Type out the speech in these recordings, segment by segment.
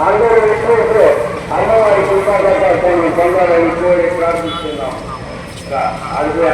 అందరూ విష్ణు అందరూ కొండ ప్రార్థిస్తున్నాం আসবে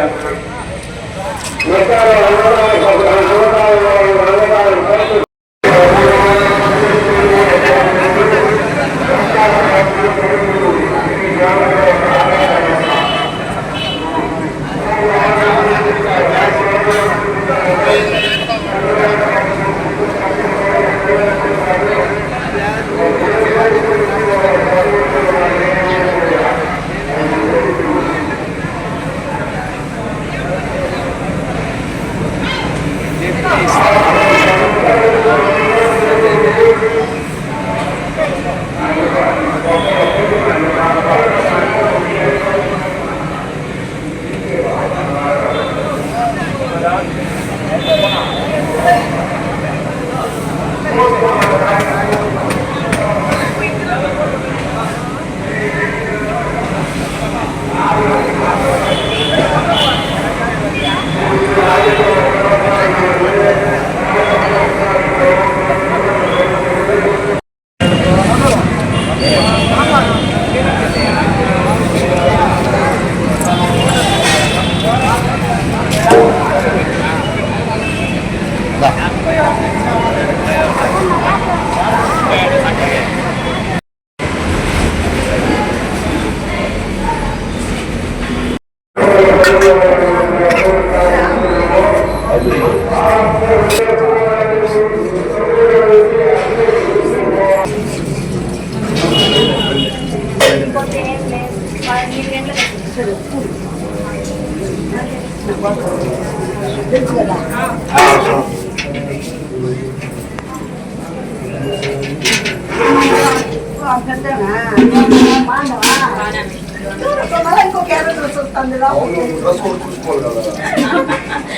చూస్తుందిరా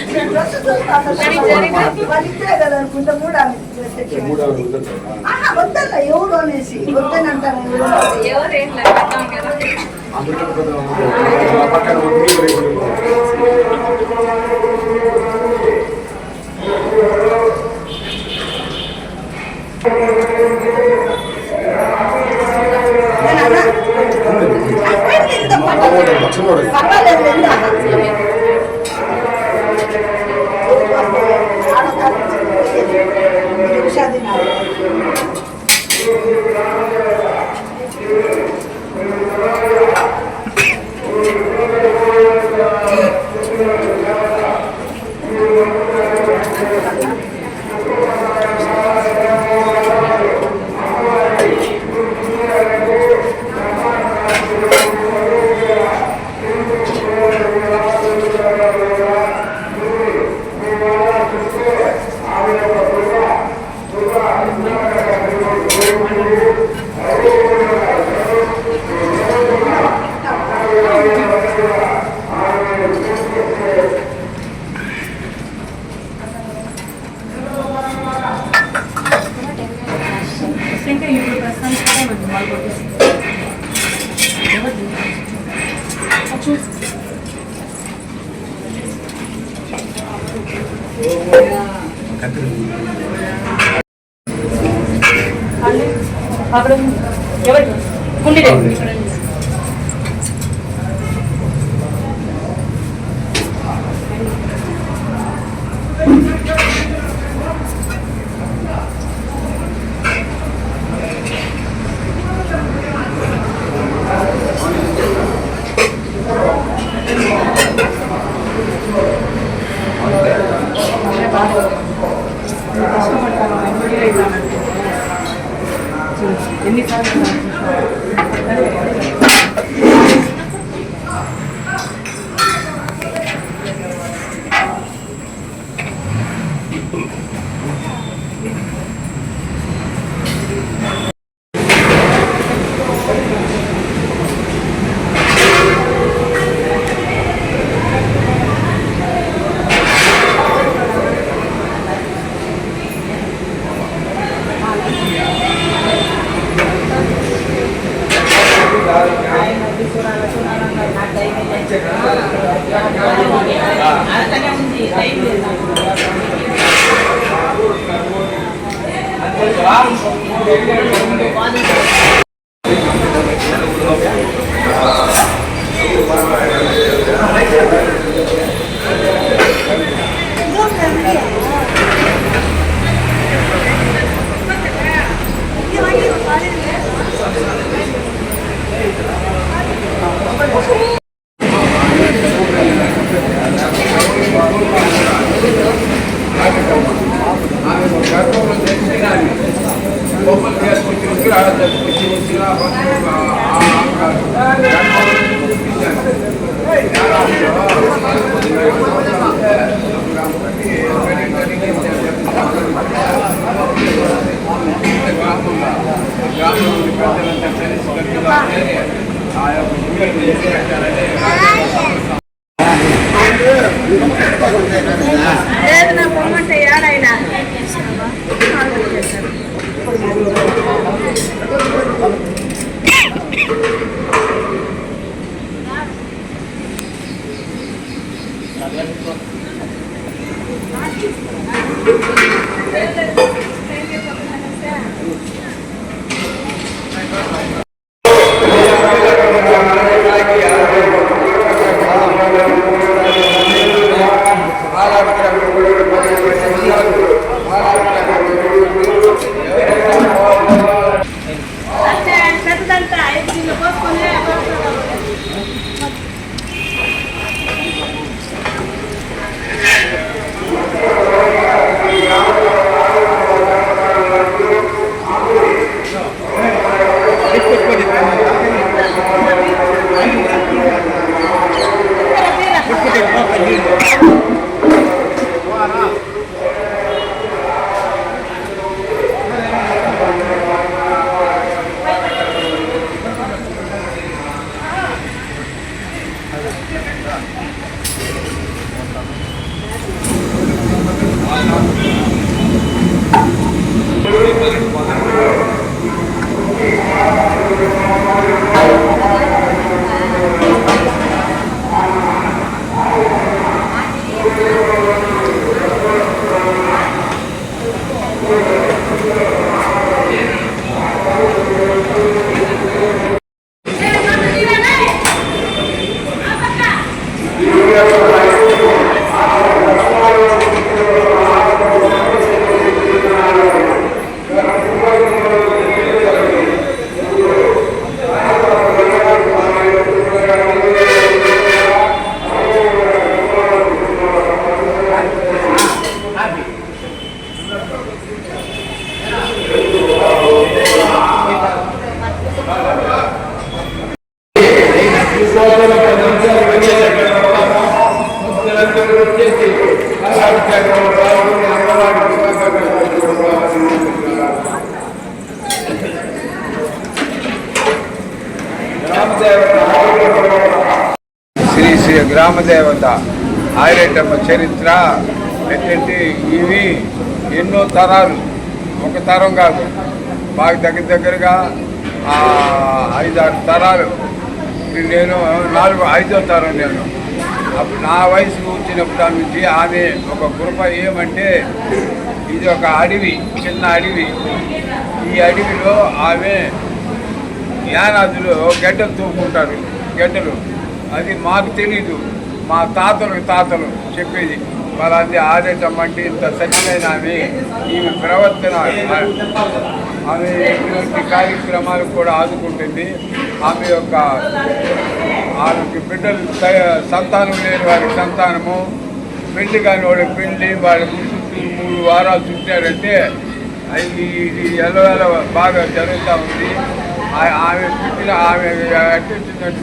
నేను డ్రెస్ చూస్తాను వాళ్ళిద్దరే కదా అనుకుంటా మూడు అనేసి వద్దనంటాను ఎవరు చూడు నిమిషాది అక్కడ ఎవరు? గుండె Gracias. లేదు నా పొమ్మంటే ఏడైనా Thank you. చరిత్ర ఏంటంటే ఇవి ఎన్నో తరాలు. ఒక తరం కాదు. బాగా దగ్గర దగ్గరగా ఐదారు తరాలు. ఇప్పుడు నేను నాలుగు ఐదో తరం నేను. అప్పుడు నా వయసు వచ్చినప్పుడు నుంచి ఆమె ఒక కృప ఏమంటే ఇది ఒక అడవి చిన్న అడవి. ఈ అడవిలో ఆమె యానాదులు గడ్డలు తూపుకుంటారు గడ్డలు. అది మాకు తెలీదు. మా తాతలు తాతలు చెప్పేది. వాళ్ళంది ఆదేశం అంటే ఇంత సత్యమైన ఆమె ఈమె ప్రవర్తన ఆమె ఇటువంటి కార్యక్రమాలు కూడా ఆదుకుంటుంది. ఆమె యొక్క ఆమెకి బిడ్డలు సంతానం లేని వారికి సంతానము. పెళ్ళి కాని వాళ్ళకి పెళ్ళి వాళ్ళ చుట్టూ మూడు వారాలు చుట్టారంటే అది ఇది ఎలా బాగా జరుగుతూ ఉంది. ఆమె పుట్టిన ఆమె అట్టించినట్టు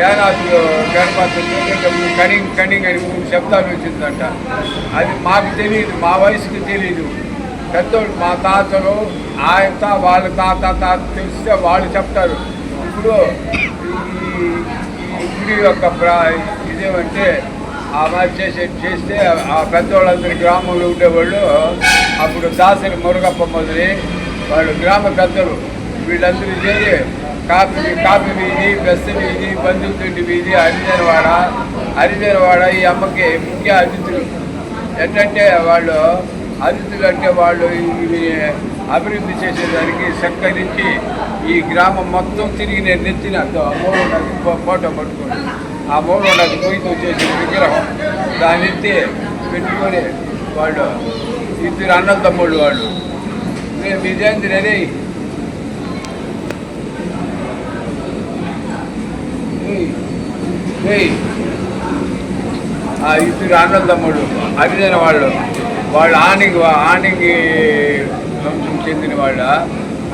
ఏనాథులు గణపతి చూపేటప్పుడు కనింగ్ కనింగ్ అని మూడు శబ్దాలు వచ్చిందంట అది మాకు తెలియదు మా వయసుకి తెలియదు పెద్దోళ్ళు మా తాతలు ఆయన వాళ్ళ తాత తాత తెలిస్తే వాళ్ళు చెప్తారు ఇప్పుడు ఈ గుడి యొక్క ఇదేమంటే ఆ మరి చేసే చేస్తే ఆ పెద్దవాళ్ళందరి గ్రామంలో ఉండేవాళ్ళు. అప్పుడు దాసరి మురుగప్ప మొదలై వాళ్ళు గ్రామ పెద్దలు వీళ్ళందరూ చేరి కాపీ కాపీ వీధి బెస్త వీధి బంధువుతుంటి వీధి హరిజనవాడ హరిజనవాడ ఈ అమ్మకి ముఖ్య అతిథులు. ఏంటంటే వాళ్ళు అతిథులు అంటే వాళ్ళు ఇవి అభివృద్ధి చేసేదానికి సత్కరించి ఈ గ్రామం మొత్తం తిరిగి నేను నెత్తిన మూడు ఫోటో పట్టుకొని ఆ మూడు నాకు పోయితో చేసిన విగ్రహం. దాన్ని ఎత్తి పెట్టుకొని వాళ్ళు ఇద్దరు అన్నం తమ్ముళ్ళు వాళ్ళు. నేను విజయంతి రే ఏయ్ ఆ ఇద్దరు అన్నం తమ్ముడు అభిజన వాళ్ళు వాళ్ళు ఆనికి ఆనికి వంశం చెందిన వాళ్ళ.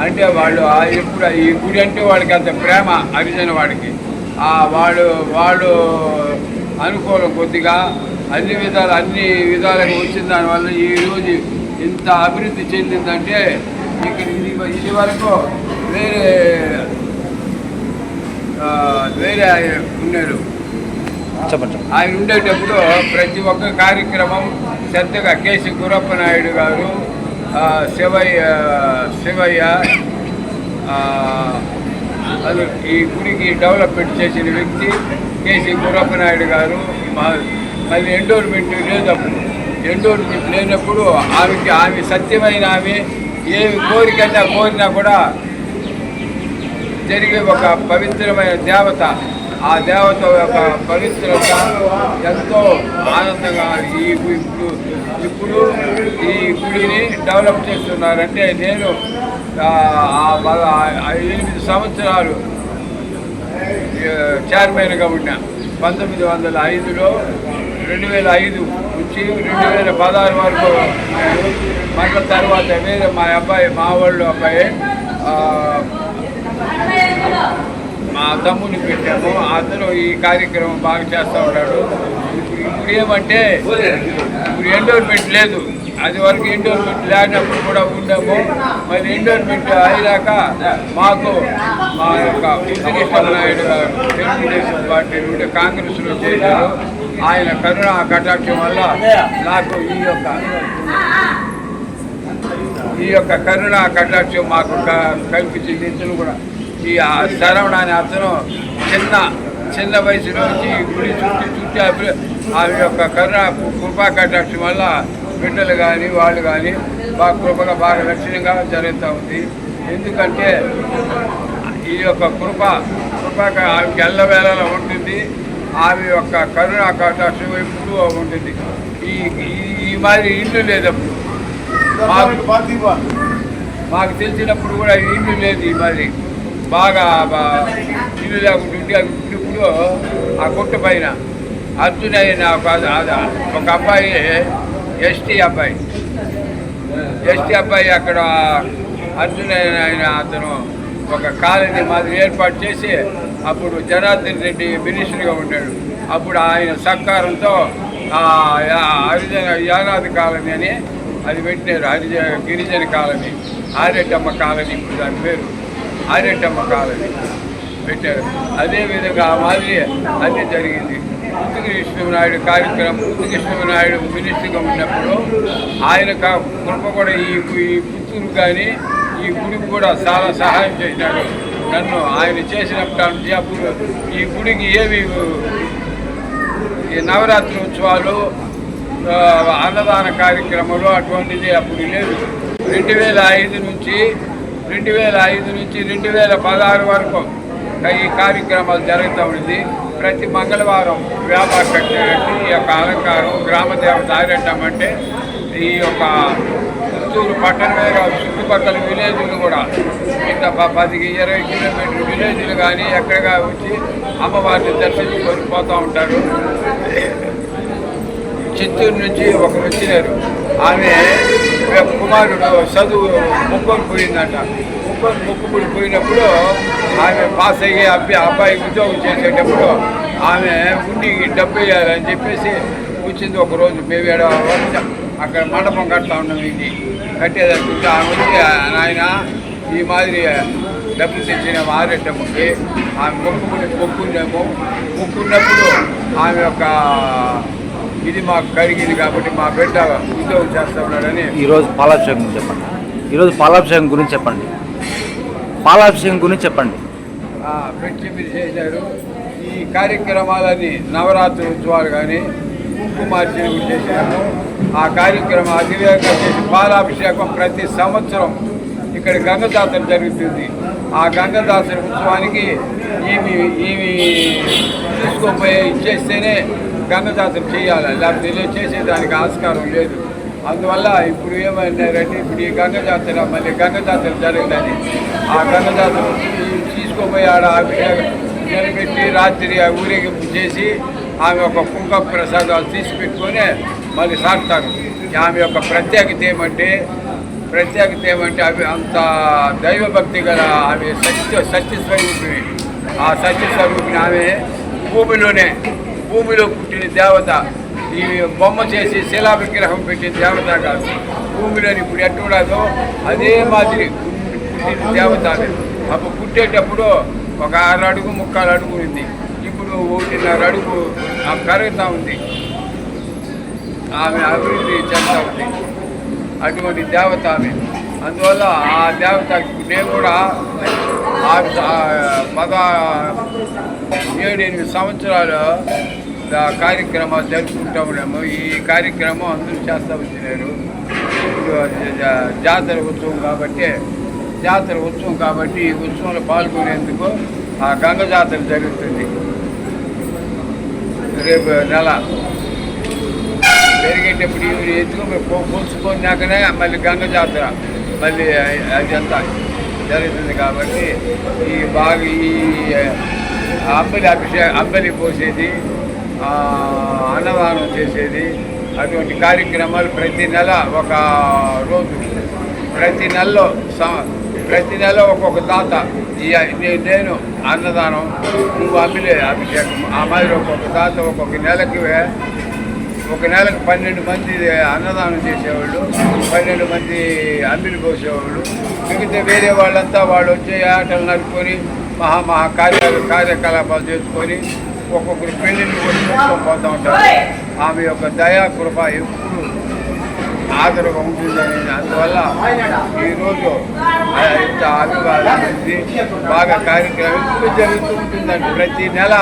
అంటే వాళ్ళు ఎప్పుడు ఈ గుడి అంటే వాళ్ళకి అంత ప్రేమ హరిజన వాడికి. ఆ వాళ్ళు వాళ్ళు అనుకూలం కొద్దిగా అన్ని విధాలు అన్ని విధాలుగా వచ్చిన దానివల్ల ఈ రోజు ఇంత అభివృద్ధి చెందిందంటే ఇక్కడ ఇది ఇది వరకు వేరే వేరే ఉన్నారు. చెప్పండి ఆయన ఉండేటప్పుడు ప్రతి ఒక్క కార్యక్రమం శ్రద్ధగా కేసీ గురప్ప నాయుడు గారు శివయ్య శివయ్య అది ఈ గుడికి డెవలప్మెంట్ చేసిన వ్యక్తి కేసీ గురప్ప నాయుడు గారు మా- మళ్ళీ ఎండోర్మెంట్ లేదు అప్పుడు లేనప్పుడు ఆమెకి ఆమె సత్యమైన ఆమె ఏ కోరికైనా కోరినా కూడా జరిగే ఒక పవిత్రమైన దేవత. ఆ దేవత యొక్క పవిత్రత ఎంతో ఆనందంగా ఈ ఇప్పుడు ఇప్పుడు ఈ గుడిని డెవలప్ చేస్తున్నారంటే నేను ఎనిమిది సంవత్సరాలు చైర్మన్గా ఉన్నా. పంతొమ్మిది వందల ఐదులో రెండు వేల ఐదు నుంచి రెండు వేల పదహారు వరకు మళ్ళీ తర్వాత వేరే మా అబ్బాయి మా వాళ్ళు అబ్బాయి మా తమ్ముని పెట్టాము. అతను ఈ కార్యక్రమం బాగా చేస్తూ ఉన్నాడు. ఇప్పుడు ఇప్పుడు ఏమంటే ఇప్పుడు ఎండోర్మెంట్ లేదు. అది వరకు ఎండోర్మెంట్ లేనప్పుడు కూడా ఉండము. మరి ఎండోర్మెంట్ అయ్యాక మాకు మా యొక్క ముద్దుకృష్ణ నాయుడు గారు తెలుగుదేశం పార్టీ నుండి కాంగ్రెస్లో చేశారు. ఆయన కరుణ కటాక్షం వల్ల నాకు ఈ యొక్క ఈ యొక్క కరుణ కటాక్షం మాకు కల్పించింది ఇతను కూడా ఈ శరవణ అనే అతను చిన్న చిన్న వయసు నుంచి గుడి చుట్టూ చుట్టి ఆ యొక్క కరుణ కృపా కటాక్షం వల్ల బిడ్డలు కానీ వాళ్ళు కానీ బాగా కృపగా బాగా లక్షణంగా జరుగుతూ ఉంది. ఎందుకంటే ఈ యొక్క కృప కృప ఆమెకి ఎల్లవేళలా ఉంటుంది. ఆమె యొక్క కరుణ కటాక్షం ఎప్పుడూ ఉంటుంది. ఈ ఈ- మాదిరి ఇల్లు లేదప్పుడు మాకు మాకు తెలిసినప్పుడు కూడా ఇల్లు లేదు ఈ మాదిరి బాగా ఇల్లు లేకుండా ఇప్పుడు ఆ కొట్టు పైన అర్జున్ అయిన ఒక ఒక అబ్బాయి ఎస్టీ అబ్బాయి. ఎస్టీ అబ్బాయి అక్కడ అర్జున్ ఆయన అతను ఒక కాలనీ మాదిరి ఏర్పాటు చేసి అప్పుడు జనార్దన్ రెడ్డి మినిస్టర్గా ఉన్నాడు. అప్పుడు ఆయన సహకారంతో హరిజన యానాది కాలనీ అని అది పెట్టినారు. హరిజ గిరిజన కాలనీ ఆరెట్టమ్మ కాలనీ ఇప్పుడు దాని పేరు. ఆరెట్టమ్మ కాలనీ పెట్టారు. అదేవిధంగా ఆ మాదిరి అన్నీ జరిగింది. ముత్తుకృష్ణనాయుడు కార్యక్రమం ముత్తుకృష్ణనాయుడు మినిస్టర్గా ఉన్నప్పుడు ఆయన కృప కూడా ఈ ఈ పుత్తూరు కానీ ఈ గుడికి కూడా చాలా సహాయం చేశాడు నన్ను ఆయన చేసినప్పటి నుంచి అప్పుడు ఈ గుడికి ఏవి ఈ నవరాత్రి ఉత్సవాలు అన్నదాన కార్యక్రమాలు అటువంటిది అప్పుడు లేదు. రెండు వేల ఐదు నుంచి రెండు వేల ఐదు నుంచి రెండు వేల పదహారు వరకు ఈ కార్యక్రమాలు జరుగుతూ ఉంది. ప్రతి మంగళవారం వ్యాపార కట్టినట్టు ఈ యొక్క అలంకారం గ్రామ దేవత ఆరెట్టం అంటే ఈ యొక్క పుత్తూరు పట్టణమే కాదు చుట్టుపక్కల విలేజ్లు కూడా ఇంత పది ఇరవై కిలోమీటర్ విలేజ్లు కానీ ఎక్కడగా వచ్చి అమ్మవారిని దర్శించుకొని పోతూ ఉంటారు. చిత్తూరు నుంచి ఒకరు వచ్చినారు ఆమె కుమారుడు చదువు ముక్కలు పోయిందంట. ముక్కలు ముక్కుపుడి పోయినప్పుడు ఆమె పాస్ అయ్యి అబ్బాయి అబ్బాయి ఉద్యోగం చేసేటప్పుడు ఆమె ఉండి డబ్బు వేయాలని చెప్పేసి వచ్చింది ఒకరోజు మేవేడ అక్కడ మండపం కడతా ఉన్నాం ఇది. కట్టేదానికి ఆమె వచ్చి నాయన ఈ మాదిరి డబ్బు తెచ్చిన ఆరెట్టమ్మకి ఆమె మొక్కుకుని మొక్కున్నాము. మొక్కున్నప్పుడు ఆమె యొక్క ఇది మాకు కడిగింది కాబట్టి మా బిడ్డ ఉద్యోగం చేస్తా ఉన్నాడని ఈరోజు పాలాభిషేకం గురించి చెప్పండి. ఈరోజు పాలాభిషేకం గురించి చెప్పండి. పాలాభిషేకం గురించి చెప్పండి. పెట్టి చేశారు. ఈ కార్యక్రమాలని నవరాత్రి ఉత్సవాలు కానీ కుంకుమార్చన చేసినాము ఆ కార్యక్రమం అతివేగంగా చేసి పాలాభిషేకం ప్రతి సంవత్సరం ఇక్కడ గంగ జాతర జరుగుతుంది. ఆ గంగ జాతర ఉత్సవానికి ఈమె ఈమె తీసుకుపోయి ఇచ్చేస్తేనే గంగ చేయాలి. లేకపోతే ఇలా చేసేదానికి ఆస్కారం లేదు. అందువల్ల ఇప్పుడు ఏమన్నారంటే ఇప్పుడు ఈ గంగ జాతర మళ్ళీ గంగ జాతర ఆ గంగ జాతర తీసుకుపోయి ఆడ నిలబెట్టి రాత్రి ఆ ఊరేగింపు చేసి ఆమె యొక్క కుంక ప్రసాదాలు తీసిపెట్టుకొని మళ్ళీ సాగుతారు. ఆమె యొక్క ప్రత్యేకత ఏమంటే ప్రత్యేకత ఏమంటే అవి అంత దైవభక్తి గల ఆమె సత్య సత్య స్వరూపిణి. ఆ సత్య స్వరూపిణి ఆమె భూమిలోనే భూమిలో పుట్టిన దేవత ఈ బొమ్మ చేసి శిలా విగ్రహం పెట్టిన దేవత కాదు. భూమిలోని ఇప్పుడు ఎట్టుడదో అదే మాదిరి పుట్టిన దేవత అప్పుడు పుట్టేటప్పుడు ఒక ఆరు అడుగు ముక్కాలు అడుగు ఉంది. ఇప్పుడు ఒకటిన్నర అడుగు కరుగుతూ ఉంది. ఆమె అభివృద్ధి చెందుతా ఉంది. అటువంటి దేవత ఆమె. అందువల్ల ఆ దేవత నేను కూడా ఆ- పద ఏడు ఎనిమిది సంవత్సరాలు కార్యక్రమాలు జరుపుకుంటూ ఉన్నాము ఈ కార్యక్రమం అందరూ చేస్తూ వచ్చినారు. జాతర ఉత్సవం కాబట్టి జాతర ఉత్సవం కాబట్టి ఈ ఉత్సవంలో పాల్గొనేందుకు ఆ గంగ జాతర జరుగుతుంది. రేపు నెల పెరిగేటప్పుడు ఇవి ఎత్తుకొని పోల్చుకున్నాకనే మళ్ళీ గంగ జాతర మళ్ళీ అదంతా జరుగుతుంది కాబట్టి ఈ బాగా ఈ అంబలి అభిషేక అంబలి పోసేది అన్నదానం చేసేది. అటువంటి కార్యక్రమాలు ప్రతి నెల ఒక రోజు. ప్రతి నెలలో ప్రతి నెల ఒక్కొక్క దాత నేను అన్నదానం నువ్వు అమ్మిలే అభిషేకం. ఆ మాదిరి ఒక్కొక్క దాత ఒక్కొక్క నెలకి ఒక నెలకు పన్నెండు మంది అన్నదానం చేసేవాళ్ళు పన్నెండు మంది అమ్మిలు పోసేవాళ్ళు. మిగతా వేరే వాళ్ళంతా వాళ్ళు వచ్చి ఆటలు నడుపుకొని మహా మహా కార్యాలు కార్యకలాపాలు చేసుకొని ఒక్కొక్కరు కూడా చేసుకొని పోతూ ఉంటారు. ఆమె యొక్క దయా కృప ఎప్పుడు ఆదరగా ఉంటుందని. అందువల్ల ఈరోజు ఇంత అభివాదం ఉంది బాగా కార్యక్రమం ఎప్పుడు జరుగుతూ ఉంటుందండి ప్రతి నెల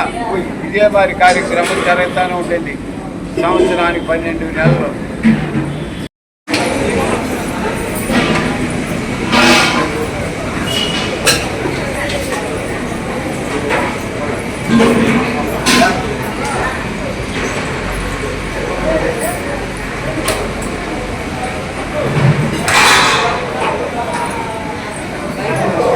ఇదే వారి కార్యక్రమం జరుగుతూనే ఉంటుంది. సంవత్సరానికి పన్నెండు నెలలు.